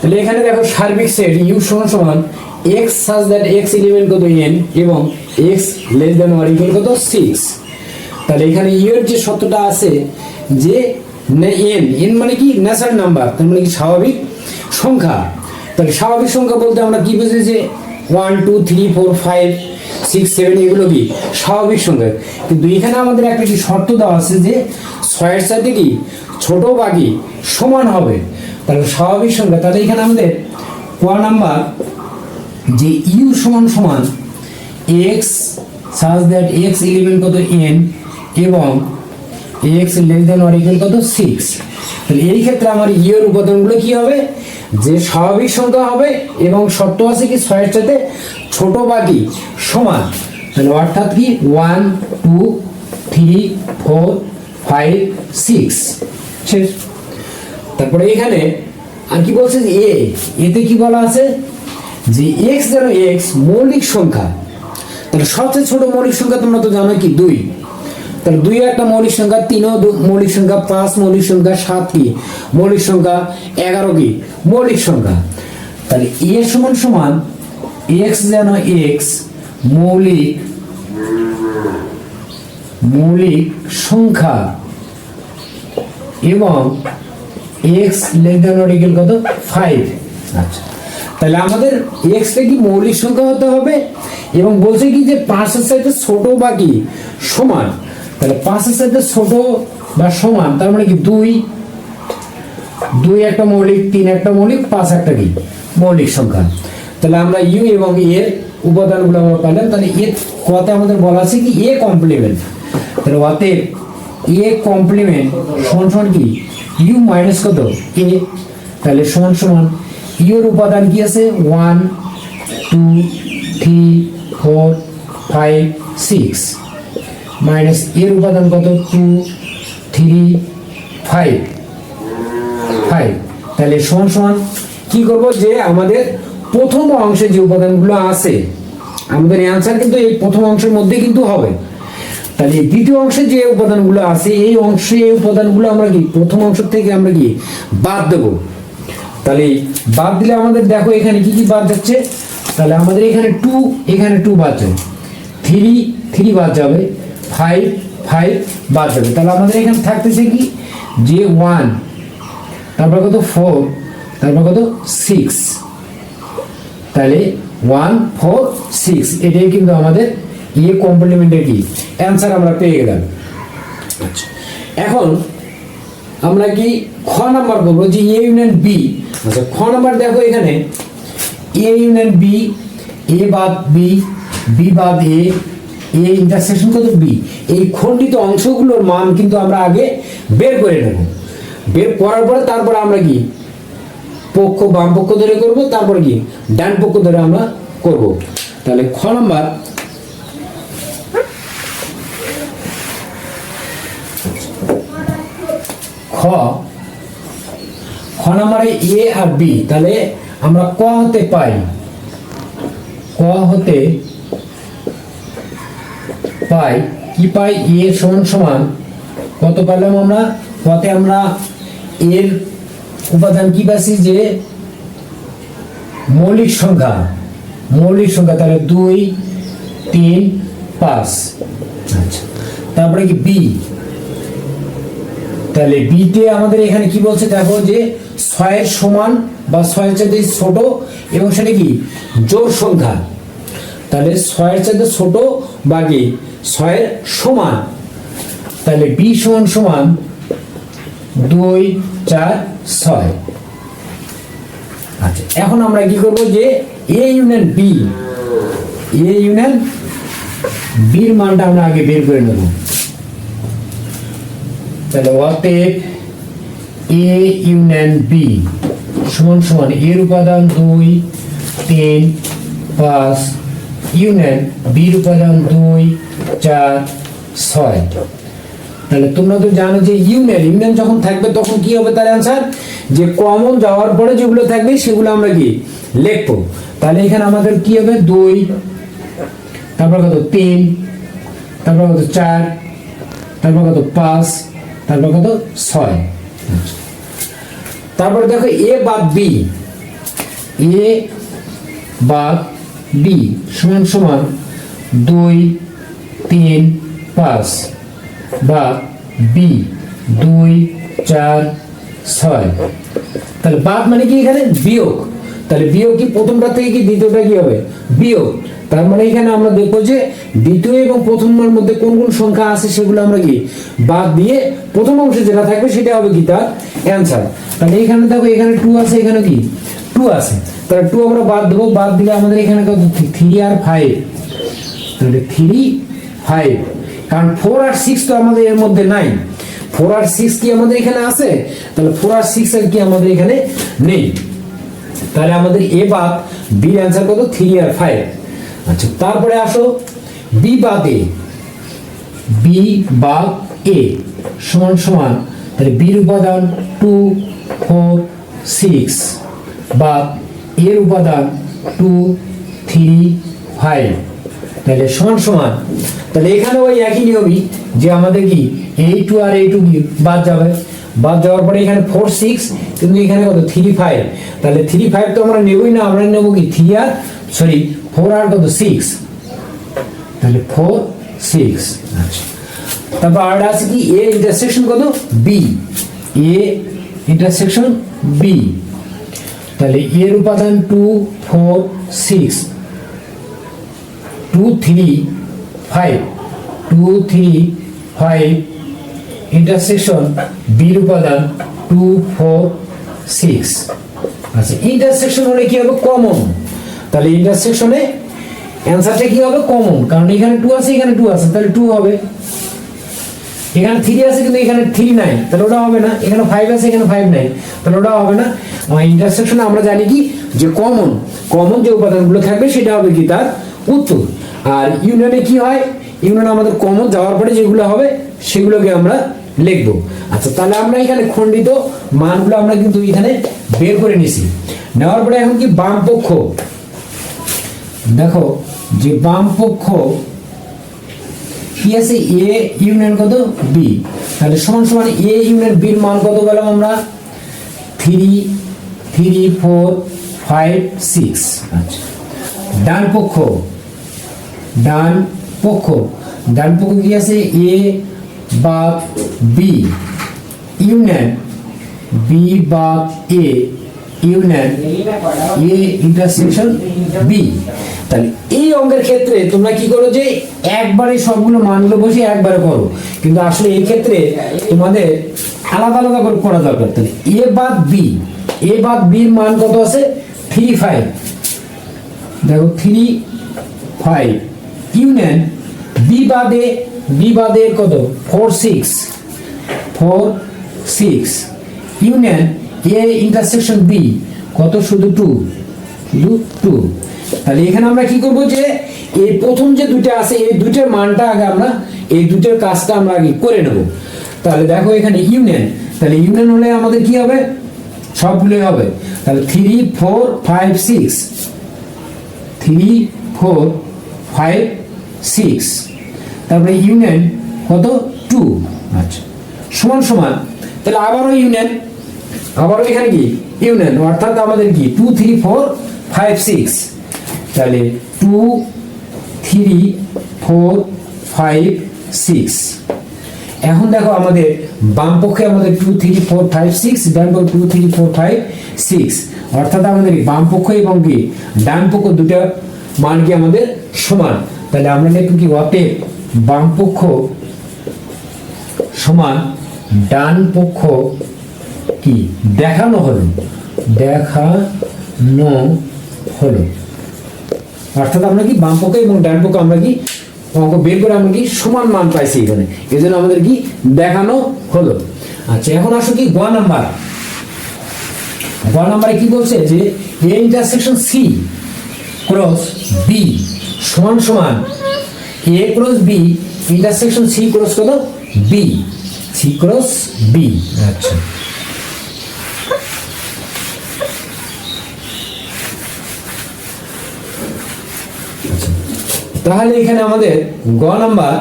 তাহলে এখানে দেখো সার্বিক সেট ইউ সমান সমান x such that x eleven কত এন এবং x less than or equal কত সিক্স তাহলে এখানে ইউ এর যে সত্যটা আছে যে এন এন মানে কি? ন্যাচারাল নাম্বার তার মানে কি স্বাভাবিক সংখ্যা? তাহলে স্বাভাবিক সংখ্যা বলতে আমরা কি বুঝি যে one two three four five six seven এগুলো কি? স্বাভাবিক সংখ্যা। কিন্তু এখানে আমাদের একটা কি শর্ত দেওয়া আছে যে ছয়ের সাথে কি? ছোট বা কি সমান হবে। তাহলে স্বাভাবিক সংখ্যা। তাহলে এখানে আমাদের কোয়া নাম্বার যে ইউ সমান সমান x such that x eleven কত এন এবং x less than or equal কত সিক্স তাহলে এই ক্ষেত্রে আমার ইউ এর উপাদানগুলো কি হবে? যে স্বাভাবিক সংখ্যা হবে এবং শর্ত আছে কি? ছয়ের সাথে ছোট বা কি সমান। তাহলে অর্থাৎ কি? One two three four five six শেষ। তারপরে এখানে আর কি বলছে যে এ, এতে কি বলা আছে? যে এক্স যেন এক্স, মৌলিক সংখ্যা। তাহলে সবচেয়ে ছোট মৌলিক সংখ্যা তোমরা তো জানো কি? দুই। তাহলে দুই একটা মৌলিক সংখ্যা, তিনও মৌলিক সংখ্যা, পাঁচ মৌলিক সংখ্যা, সাত কি? মৌলিক সংখ্যা, এগারো কি? মৌলিক সংখ্যা। তাহলে এ সমান সমান এক্স যেন এক্স, মৌলিক মৌলিক সংখ্যা এবং x less than or equal কত? ফাইভ আচ্ছা। তাহলে আমাদের এক্সটা কি মৌলিক সংখ্যা হতে হবে? এবং বলছে কি যে পাঁচের সাথে ছোট বা কি? সমান। তাহলে পাঁচের সাথে ছোট বা সমান তার মানে কি দুই? দুই একটা মৌলিক তিন একটা মৌলিক পাঁচ একটা কি? মৌলিক সংখ্যা। তাহলে আমরা ইউ এবং এর উপাদানগুলো আমরা পেলাম। তাহলে এর কথাতে আমাদের বলা আছে কি? এ কমপ্লিমেন্ট তাহলে অতএব এ কমপ্লিমেন্ট সমান সমান কি? ইউ মাইনাস কত? এ তাহলে সমান সমান ইউ এর উপাদান কি আছে? One two three four five six minus এর উপাদান কত? টু থ্রি ফাইভ ফাইভ তাহলে সমান সমান কি করব? যে আমাদের প্রথম অংশে যে উপাদানগুলো আছে, আমাদের অ্যান্সার কিন্তু এই প্রথম অংশের মধ্যে কিন্তু হবে। তাহলে এই দ্বিতীয় অংশে যে উপাদানগুলো আছে, এই অংশে এই উপাদানগুলো আমরা কি, প্রথম অংশ থেকে আমরা কি, বাদ দেব। তাহলে বাদ দিলে আমাদের দেখো এখানে কি কি বাদ যাচ্ছে? তাহলে আমাদের এখানে টু এখানে টু বাদ যাবে। থ্রি থ্রি বাদ যাবে। ফাইভ ফাইভ বাদ যাবে। তাহলে আমাদের এখানে থাকতেছে কি? যে ওয়ান তারপর কত ফোর তারপর কত সিক্স তাহলে ওয়ান ফোর সিক্স এটাই কিন্তু আমাদের ইয়ে কমপ্লিমেন্টের কি অ্যান্সার আমরা পেয়ে গেলাম। আচ্ছা এখন আমরা কি খ নাম্বার করব যে এ ইউনিয়ন বি আচ্ছা খ নাম্বার দেখো এখানে। এ ইউনিয়ন বি এ বাদ বি বি বাদ এ এ ইন্টারসেকশন কত বি এই খণ্ডিত অংশগুলোর মান কিন্তু আমরা আগে বের করে নেব। বের করার পরে তারপরে আমরা কি? পক্ষ, বাম পক্ষ ধরে করব, তারপরে কি? ডান পক্ষ ধরে আমরা করব। তাহলে খ নাম্বার খ। খ নাম্বারে এ আর বি, তাহলে আমরা ক হতে পাই। ক হতে পাই, কি পাই? এ সমান সমান কত পেলাম আমরা? কতে আমরা এর উপাদান কি পাচ্ছি যে মৌলিক সংখ্যা মৌলিক সংখ্যা, তাহলে দুই, তিন, পাঁচ। আচ্ছা তারপরে কি বি? তাহলে বিতে আমাদের এখানে কি বলছে? দেখো যে ছয়ের সমান বা ছয়ের চাইতে ছোট এবং সেটা কি? জোর সংখ্যা। তাহলে ছয়ের চাইতে ছোট বা কি? ছয়ের সমান। তাহলে বি সমান সমান দুই, চার, ছয়। আচ্ছা এখন আমরা কি করব যে A union B A union বির মানটা আমরা আগে বের করে নেব। তাহলে এ ইউনিয়ন বি, সমান সমান এর উপাদান দুই, তিন, পাঁচ, ইউনিয়ন বির উপাদান দুই, চার, ছয়। তাহলে তোমরা তো জানো যে ইউনিয়ন ইউনিয়ন যখন থাকবে তখন কি হবে তার অ্যান্সার যে কমন যাওয়ার পরে যেগুলো থাকবে সেগুলো আমরা কি লিখব। তাহলে এখানে আমাদের কি হবে? দুই, তারপর কত? তিন, তারপর কত? চার, তারপর কত? পাঁচ তারপর কত? ছয়। তারপর দেখো এ বাদ বি। এ বা বি সমান সমান দুই, তিন, পাঁচ বা বি দুই, চার, ছয়। তাহলে বাদ মানে কি এখানে? বিয়োগ। তাহলে বিয়োগ কি প্রথমটা থেকে কি দ্বিতীয়টা কি হবে? বিয়োগ। তার মানে এখানে আমরা দেখব যে দ্বিতীয় এবং প্রথমের মধ্যে কোন কোন সংখ্যা আছে সেগুলো আমরা কি বাদ দিয়ে প্রথম অংশে যেটা থাকবে সেটা হবে কি তার অ্যান্সার। তাহলে এখানে দেখো এখানে টু আছে, এখানে কি? টু আছে। তাহলে টু আমরা বাদ দেবো, বাদ দিলে আমাদের এখানে কত? থ্রি আর ফাইভ তাহলে থ্রি ফাইভ কারণ ফোর আর সিক্স তো আমাদের এর মধ্যে নাই। ফোর আর সিক্স কি আমাদের এখানে আছে? তাহলে ফোর আর সিক্স আর কি আমাদের এখানে নেই? তাহলে আমাদের এ বাদ বি অ্যান্সার কত? থ্রি আর ফাইভ আচ্ছা তারপরে আসো বি বাদ এ বি বাদ এ সমান সমান, তাহলে বির উপাদান টু, ফোর, সিক্স বা এর উপাদান টু, থ্রি, ফাইভ। তাহলে সমান সমান, তাহলে এখানে ওই একই নিয়মই যে আমাদের কি এই টু আর এই টু কি, বাদ যাবে। বাদ যাওয়ার পরে এখানে ফোর, সিক্স, কিন্তু এখানে কত, থ্রি, ফাইভ। তাহলে থ্রি, ফাইভ তো আমরা নেবই না, আমরা নেব কি, থ্রি আর, সরি ফোর আর কত সিক্স তাহলে ফোর সিক্স আচ্ছা। তারপর আর আছে কি? এ ইন্টারসেকশন কত? বি এ ইন্টারসেকশন বি তাহলে এর উপাদান two four six two three five two three five intersection বির উপাদান টু ফোর সিক্স আচ্ছা ইন্টারসেকশন হলে কি হবে? কমন তাহলে ইন্টারসেকশনে অ্যান্সারটা কি হবে? কমন কারণ এখানে টু আছে, এখানে টু আছে, তাহলে টু হবে। এখানে থ্রি আছে, কিন্তু এখানে থ্রি নাই, তাহলে ওটা হবে না। এখানে ফাইভ আছে, এখানে ফাইভ নাই, তাহলে ওটা হবে না। ইন্টারসেকশনে আমরা জানি কি? যে কমন কমন যে উপাদানগুলো থাকবে, সেটা হবে কি তার উত্তর। আর ইউনিয়নে কি হয়? ইউনিয়নে আমাদের কমন যাওয়ার পরে যেগুলো হবে, সেগুলোকে আমরা লিখব। আচ্ছা তাহলে আমরা এখানে খণ্ডিত মানগুলো আমরা কিন্তু এখানে বের করে নিছি নেওয়ার পরে এখন কি? বাম পক্ষ দেখো, যে বাম পক্ষ, কি আছে? এ ইউনিয়ন কত? বি তাহলে সমান সমান এ ইউনিয়ন বির মান কত পেলাম আমরা? Three three four five six আচ্ছা। ডান পক্ষ ডান পক্ষ। ডান পক্ষ কি আছে? এ বা বি ইউনিয়ন বি বা A union A intersection B তাহলে এই অঙ্কের ক্ষেত্রে তোমরা কি করো যে একবারে সবগুলো মানগুলো বসে একবারে করো। কিন্তু আসলে এই ক্ষেত্রে তোমাদের আলাদা আলাদা করে করা দরকার। তাহলে এ বাদ বি, এ বাদ বির মান কত আছে? থ্রি ফাইভ দেখো থ্রি ফাইভ ইউনিয়ন বি বাদে বি বাদে কত? Four six four six union A intersection B, কত শুধু টু শুধু টু তাহলে এখানে আমরা কি করব যে, এই প্রথম যে দুটো আছে, এই দুটোর মানটা আগে আমরা, এই দুটোর কাজটা আমরা আগে করে নেব। তাহলে দেখো এখানে ইউনিয়ন। তাহলে ইউনিয়ন হলে আমাদের কি হবে? সবগুলোই হবে। তাহলে three four five six three four five six তারপরে ইউনিয়ন কত? টু আচ্ছা। সমান সমান। তাহলে আবারও ইউনিয়ন। আবারও এখানে কি? ইউনিয়ন। অর্থাৎ আমাদের কি? Two three four five six তাহলে two three four five six এখন দেখো আমাদের বাম পক্ষে আমাদের two three four five six ডান পক্ষ two three four five six অর্থাৎ আমাদের বাম পক্ষ এবং কি, ডান পক্ষ দুটো মান কি আমাদের সমান। তাহলে আমরা লিখব কি, অতএব বাম পক্ষ সমান, ডান পক্ষ কি, দেখানো হলো। দেখানো হলো। অর্থাৎ আমরা কি বাম পক্ষ এবং ডান পক্ষ আমরা কি অঙ্ক বের করে আমরা কি সমান মান পাইছি এখানে। এই জন্য আমাদের কি দেখানো হলো। আচ্ছা এখন আসো কি গ নাম্বার। গ নাম্বারে কি বলছে যে A intersection C cross B সমান সমান A cross B intersection C cross কত বি সি ক্রস বি আচ্ছা। তাহলে এখানে আমাদের গ নাম্বার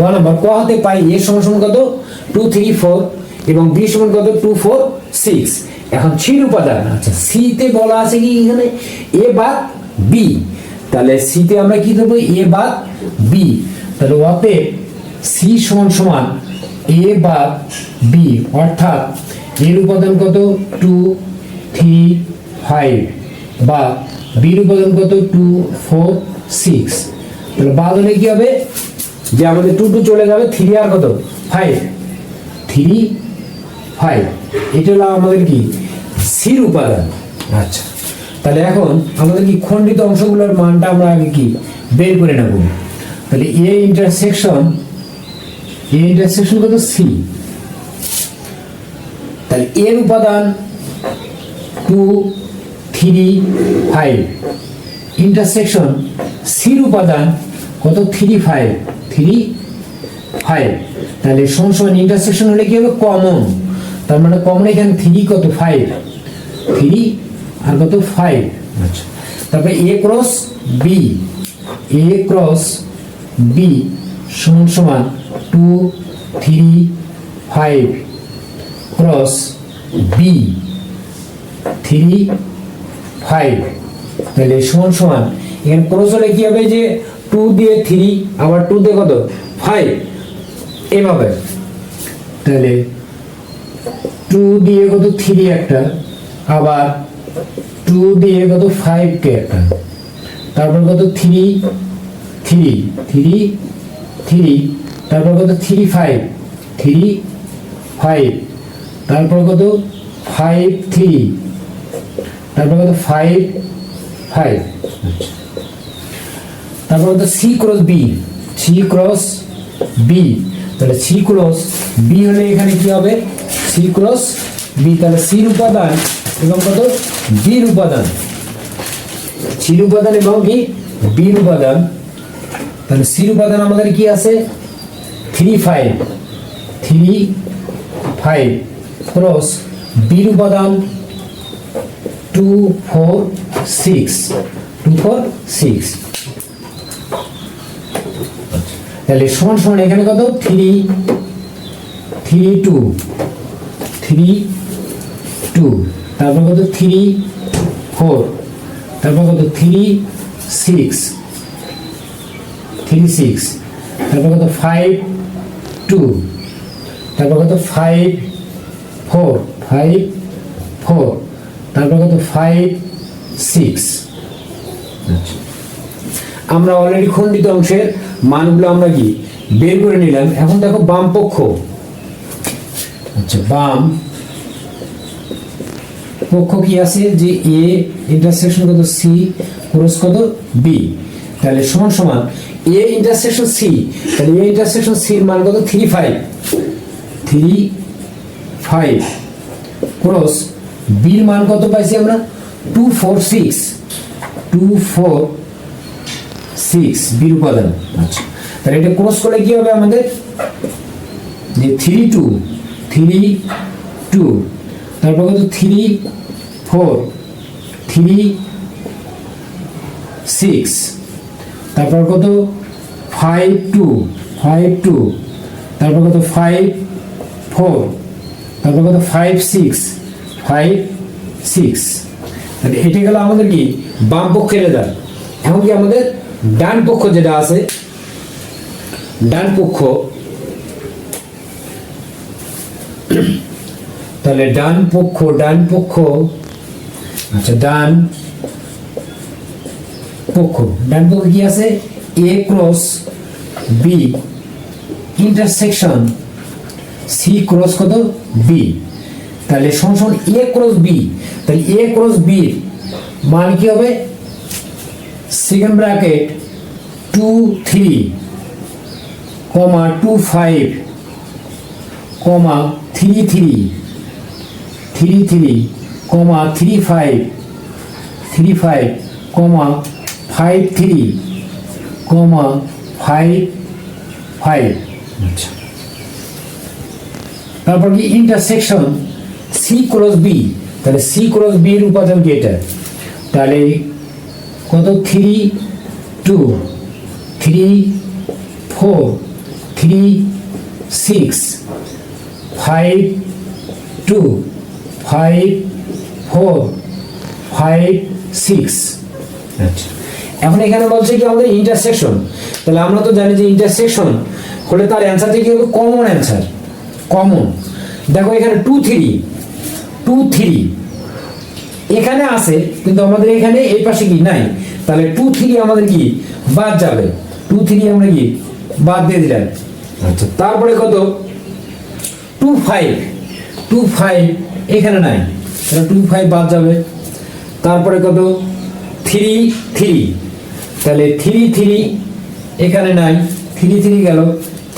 গ নাম্বার, ক হাতে পাই এ সমান সমান কত? টু থ্রি ফোর এবং বি সমান কত? টু ফোর সিক্স এখন সির উপাদান আচ্ছা সিতে বলা আছে কি এখানে? এ বাদ বি তাহলে সিতে আমরা কি দেবো এ বাদ বি তাহলে অতএব সি সমান সমান এ বাদ বি অর্থাৎ এর উপাদান কত? টু থ্রি ফাইভ বা বির উপাদান কত? টু ফোর সিক্স তাহলে বাদ হলে কি হবে? যে আমাদের টু টু চলে যাবে থ্রি আর কত? ফাইভ থ্রি ফাইভ এটা হলো আমাদের কি? সির উপাদান। আচ্ছা। তাহলে এখন আমাদের কি খণ্ডিত অংশগুলোর মানটা আমরা আগে কি? বের করে নেব। তাহলে এ ইন্টারসেকশন এ ইন্টারসেকশন কত? সি তাহলে এর উপাদান টু থ্রি ফাইভ ইন্টারসেকশন সির উপাদান, কত? থ্রি ফাইভ থ্রি ফাইভ তাহলে সমান ইন্টারসেকশন হলে কি হবে? কমন তার মানে কমন এখানে থ্রি কত? ফাইভ থ্রি আর কত? ফাইভ আচ্ছা। তারপরে A cross B A cross B সমান সমান two three five cross B three five. তাহলে সমান সমান, এখানে ক্রস হলে কি হবে যে টু দিয়ে থ্রি আবার টু দিয়ে কত? ফাইভ এভাবে তাহলে টু দিয়ে কত থ্রি একটা, আবার টু দিয়ে কত ফাইভ কে একটা। তারপর কত থ্রি থ্রি থ্রি থ্রি তারপর কত থ্রি ফাইভ থ্রি ফাইভ তারপর কত ফাইভ থ্রি তারপর কত? ফাইভ ফাইভ তারপর কত? C cross B C cross B তাহলে সি ক্রস বি হলে এখানে কি হবে? সি ক্রস বি তাহলে সির উপাদান এবং কত? বির উপাদান। সির উপাদান এবং কি? বির উপাদান। তাহলে সির উপাদান আমাদের কি আছে? Three five three five cross বির উপাদান। Two four six two four six তাহলে সমান সমান এখানে কত? Three three two three two তারপর কত? থ্রি ফোর তারপর কত? থ্রি সিক্স থ্রি সিক্স তারপর কত? ফাইভ টু তারপর কত? ফাইভ ফোর ফাইভ ফোর তারপর কত? ফাইভ সিক্স আমরা অলরেডি খণ্ডিত অংশের মানগুলো আমরা কি? বের করে নিলাম। এখন দেখো বাম পক্ষ। আচ্ছা বাম পক্ষ কি আছে? যে এ ইন্টারসেকশন কত? সি ক্রস কত? বি তাহলে সমান সমান এ ইন্টারসেকশন সি তাহলে এ ইন্টারসেকশন সির মান কত? Three five three five cross বির মান কত পাইছি আমরা? Two four six two four six বির উপাদান। আচ্ছা। তাহলে এটা ক্রস করলে কি হবে আমাদের? যে থ্রি টু থ্রি টু তারপর কত? থ্রি ফোর থ্রি সিক্স তারপর কত? ফাইভ টু ফাইভ টু তারপর কত? ফাইভ ফোর তারপর কত? ফাইভ সিক্স ফাইভ সিক্স তাহলে এটা গেল আমাদের কি? বাম পক্ষের রেজাল্ট এমনকি আমাদের? ডান পক্ষ যেটা আছে, ডান পক্ষ। তাহলে ডান পক্ষ ডান পক্ষ। আচ্ছা ডান পক্ষ। ডান পক্ষ কি আছে? A cross B intersection C cross কত? বি তাহলে সমান এ ক্রস বি তাহলে এ ক্রস বি মান কি হবে? Second bracket two three comma two five comma three three three three comma three five three five comma five three comma five five আচ্ছা। তারপর কি ইন্টারসেকশন সি ক্রস বি তাহলে C cross B এর উপাদান কি এটা? তাহলে কত? Three two three four three six five two five four five six আচ্ছা। এখন এখানে বলছে কি আমাদের ইন্টারসেকশন তাহলে আমরা তো জানি যে ইন্টারসেকশন হলে তার অ্যান্সারটি কি হবে? কমন অ্যান্সার কমন দেখো এখানে টু থ্রি টু থ্রি এখানে আছে, কিন্তু আমাদের এখানে এই পাশে কি নাই? তাহলে টু থ্রি আমাদের কি? বাদ যাবে। টু থ্রি আমরা কি? বাদ দিয়ে দিলাম। আচ্ছা তারপরে কত? টু ফাইভ টু ফাইভ এখানে নাই। তাহলে টু ফাইভ বাদ যাবে। তারপরে কত? থ্রি থ্রি তাহলে থ্রি থ্রি এখানে নাই। থ্রি থ্রি গেল।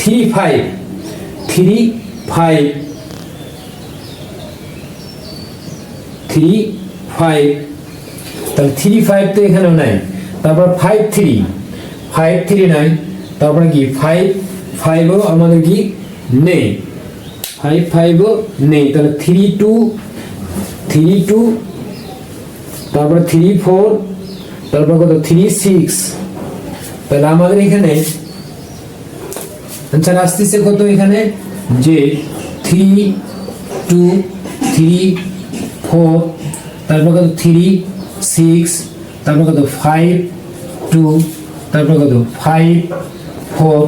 Three five three five three five তাহলে থ্রি ফাইভ তো এখানেও নাই তারপর ফাইভ থ্রি ফাইভ থ্রি নাই তারপরে কি? ফাইভ ফাইভও আমাদের কি? নেই। ফাইভ ফাইভও নেই। তাহলে থ্রি টু থ্রি টু তারপরে থ্রি ফোর তারপর কত? থ্রি সিক্স তাহলে আমাদের এখানে আনসার আসতেছে কত এখানে? যে থ্রি টু থ্রি ফোর তারপর কত থ্রি সিক্স তারপর কত ফাইভ টু তারপর কত ফাইভ ফোর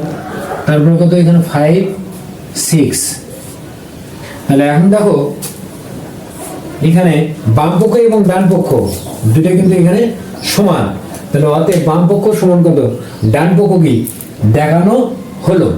তারপর কত এখানে ফাইভ সিক্স তাহলে এখন দেখো, এখানে বাম পক্ষ এবং ডান পক্ষ দুটো কিন্তু এখানে সমান। তাহলে অতএব বাম পক্ষ সমান কত? ডান পক্ষ কি? দেখানো হলো।